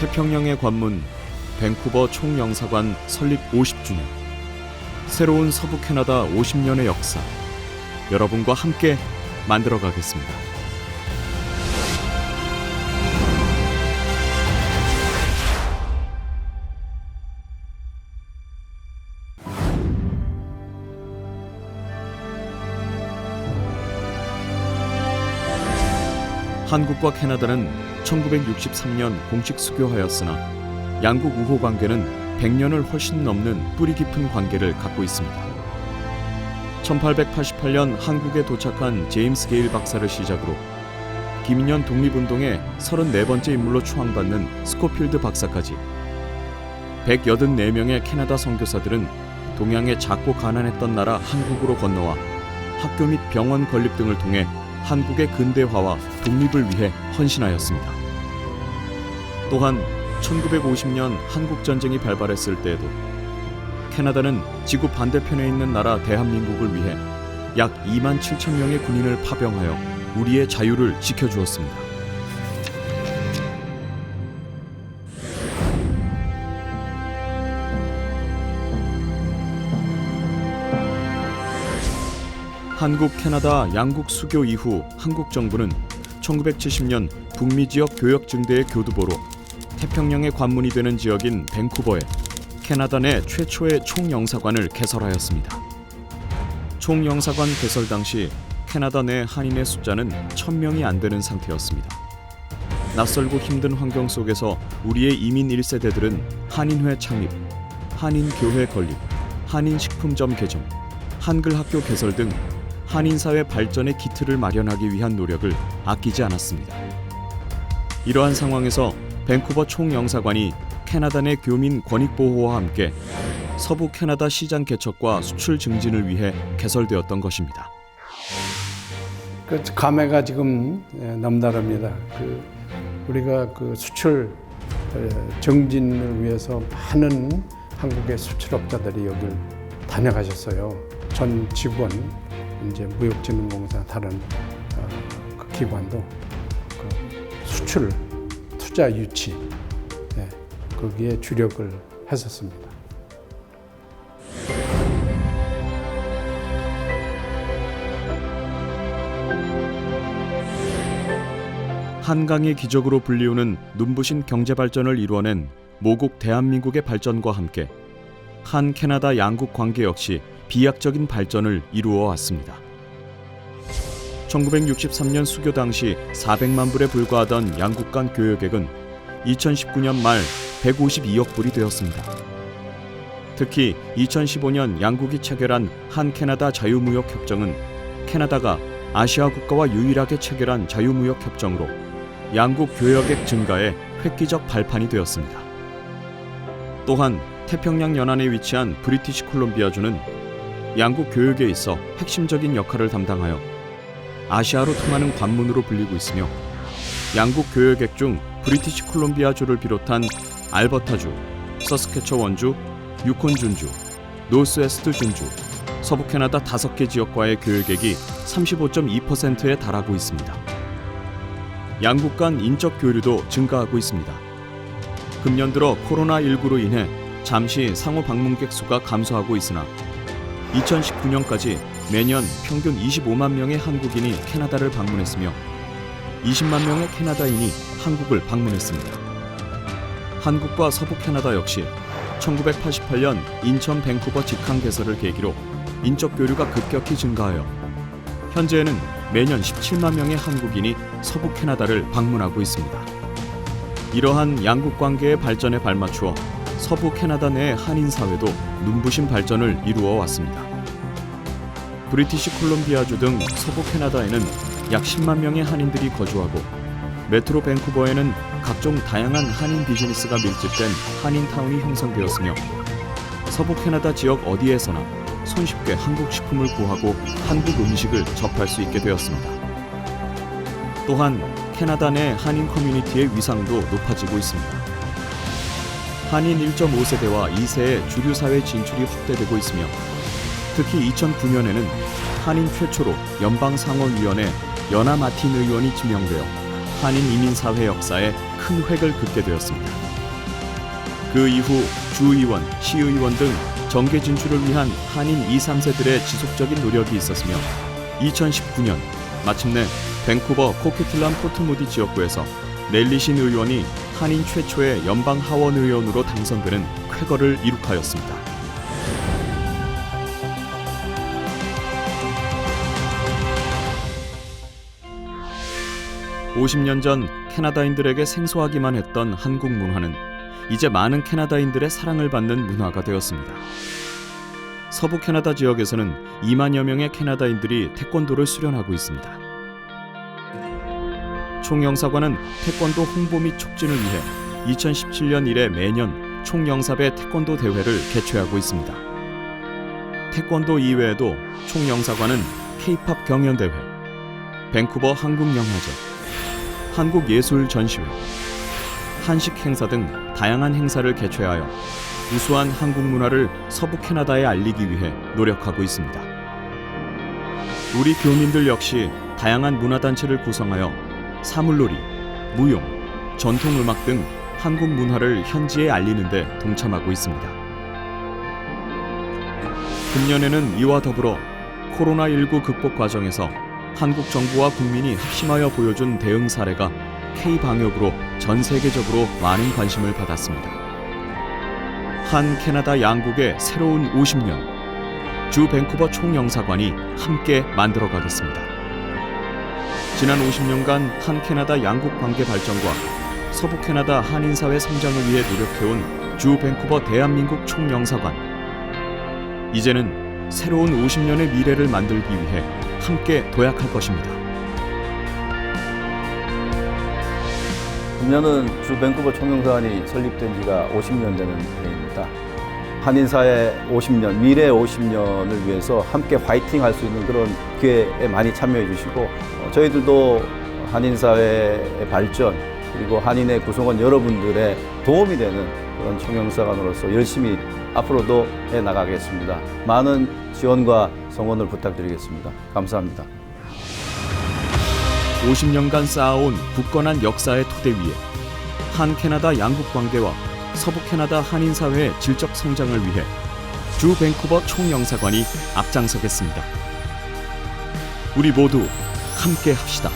태평양의 관문 밴쿠버 총영사관 설립 50주년 새로운 서부 캐나다 50년의 역사 여러분과 함께 만들어 가겠습니다. 한국과 캐나다는 1963년 공식 수교하였으나 양국 우호 관계는 100년을 훨씬 넘는 뿌리 깊은 관계를 갖고 있습니다. 1888년 한국에 도착한 제임스 게일 박사를 시작으로 김인현 독립운동의 34번째 인물로 추앙받는 스코필드 박사까지 184명의 캐나다 선교사들은 동양의 작고 가난했던 나라 한국으로 건너와 학교 및 병원 건립 등을 통해 한국의 근대화와 독립을 위해 헌신하였습니다. 또한 1950년 한국 전쟁이 발발했을 때에도 캐나다는 지구 반대편에 있는 나라 대한민국을 위해 약 2만 7천 명의 군인을 파병하여 우리의 자유를 지켜주었습니다. 한국 캐나다 양국 수교 이후 한국 정부는 1970년 북미 지역 교역 증대의 교두보로 태평양의 관문이 되는 지역인 밴쿠버에 캐나다 내 최초의 총영사관을 개설하였습니다. 총영사관 개설 당시 캐나다 내 한인의 숫자는 1000명이 안 되는 상태였습니다. 낯설고 힘든 환경 속에서 우리의 이민 1세대들은 한인회 창립, 한인교회 건립, 한인식품점 개점, 한글 학교 개설 등 한인 사회 발전의 기틀을 마련하기 위한 노력을 아끼지 않았습니다. 이러한 상황에서 밴쿠버 총영사관이 캐나다 내 교민 권익 보호와 함께 서부 캐나다 시장 개척과 수출 증진을 위해 개설되었던 것입니다. 그 감회가 지금 예, 남다릅니다. 그 우리가 그 수출 에, 정진을 위해서 많은 한국의 수출업자들이 여길 다녀가셨어요. 전 직원 이제 무역진흥공사 다른 어, 그 기관도 그 수출 투자 유치 예, 거기에 주력을 했었습니다. 한강의 기적으로 불리우는 눈부신 경제 발전을 이루어낸 모국 대한민국의 발전과 함께 한 캐나다 양국 관계 역시 비약적인 발전을 이루어 왔습니다. 1963년 수교 당시 400만 불에 불과하던 양국 간 교역액은 2019년 말 152억 불이 되었습니다. 특히 2015년 양국이 체결한 한 캐나다 자유무역 협정은 캐나다가 아시아 국가와 유일하게 체결한 자유무역 협정으로 양국 교역액 증가에 획기적 발판이 되었습니다. 또한 태평양 연안에 위치한 브리티시 콜롬비아주는 양국 교역에 있어 핵심적인 역할을 담당하여 아시아로 통하는 관문으로 불리고 있으며 양국 교역액 중 브리티시 콜롬비아주를 비롯한 알버타주, 서스케처원주, 유콘준주, 노스웨스트 준주, 서부 캐나다 다섯 개 지역과의 교역액이 35.2%에 달하고 있습니다. 양국 간 인적 교류도 증가하고 있습니다. 금년 들어 코로나19로 인해 잠시 상호 방문객 수가 감소하고 있으나 2019년까지 매년 평균 25만 명의 한국인이 캐나다를 방문했으며 20만 명의 캐나다인이 한국을 방문했습니다. 한국과 서부 캐나다 역시 1988년 인천 밴쿠버 직항 개설을 계기로 인적 교류가 급격히 증가하여 현재에는 매년 17만 명의 한국인이 서부 캐나다를 방문하고 있습니다. 이러한 양국 관계의 발전에 발맞추어 서부 캐나다 내 한인 사회도 눈부신 발전을 이루어 왔습니다. 브리티시 콜롬비아주 등 서부 캐나다에는 약 10만 명의 한인들이 거주하고 메트로 밴쿠버에는 각종 다양한 한인 비즈니스가 밀집된 한인 타운이 형성되었으며 서부 캐나다 지역 어디에서나 손쉽게 한국 식품을 구하고 한국 음식을 접할 수 있게 되었습니다. 또한 캐나다 내 한인 커뮤니티의 위상도 높아지고 있습니다. 한인 1.5세대와 2세의 주류 사회 진출이 확대되고 있으며 특히 2009년에는 한인 최초로 연방 상원위원회 연하 마틴 의원이 지명되어 한인 이민 사회 역사에 큰 획을 긋게 되었습니다. 그 이후 주의원, 시의원 등 정계 진출을 위한 한인 2, 3세들의 지속적인 노력이 있었으며 2019년 마침내 밴쿠버 코키틀람 포트무디 지역구에서 넬리신 의원이 한인 최초의 연방 하원 의원으로 당선되는 쾌거를 이룩하였습니다. (50년) 전 캐나다인들에게 생소하기만 했던 한국 문화는 이제 많은 캐나다인들의 사랑을 받는 문화가 되었습니다. 서부 캐나다 지역에서는 2만여 명의 캐나다인들이 태권도를 수련하고 있습니다. 총영사관은 태권도 홍보 및 촉진을 위해 2017년 이래 매년 총영사배 태권도 대회를 개최하고 있습니다. 태권도 이외에도 총영사관은 K-팝 경연대회, 밴쿠버 한국영화제, 한국예술전시회, 한식 행사 등 다양한 행사를 개최하여 우수한 한국 문화를 서부 캐나다에 알리기 위해 노력하고 있습니다. 우리 교민들 역시 다양한 문화단체를 구성하여 사물놀이, 무용, 전통음악 등 한국 문화를 현지에 알리는 데 동참하고 있습니다. 금년에는 이와 더불어 코로나19 극복 과정에서 한국 정부와 국민이 합심하여 보여준 대응 사례가 K 방역으로 전 세계적으로 많은 관심을 받았습니다. 한 캐나다 양국의 새로운 50년 주 밴쿠버 총영사관이 함께 만들어 가겠습니다. 지난 50년간 한 캐나다 양국 관계 발전과 서부 캐나다 한인 사회 성장을 위해 노력해온 주 밴쿠버 대한민국 총영사관. 이제는 새로운 50년의 미래를 만들기 위해 함께 도약할 것입니다. 금년은 주 밴쿠버 총영사관이 설립된 지가 50년 되는 해입니다. 한인사회 50년, 미래 50년을 위해서 함께 화이팅 할 수 있는 그런 기회에 많이 참여해 주시고 어, 저희들도 한인사회의 발전 그리고 한인의 구성원 여러분들의 도움이 되는 그런 총영사관으로서 열심히 앞으로도 해 나가겠습니다. 많은 지원과 성원을 부탁드리겠습니다. 감사합니다. 50년간 쌓아온 굳건한 역사의 토대 위에 한 캐나다 양국 관계와 서부 캐나다 한인 사회의 질적 성장을 위해 주 밴쿠버 총영사관이 앞장서겠습니다. 우리 모두 함께 합시다.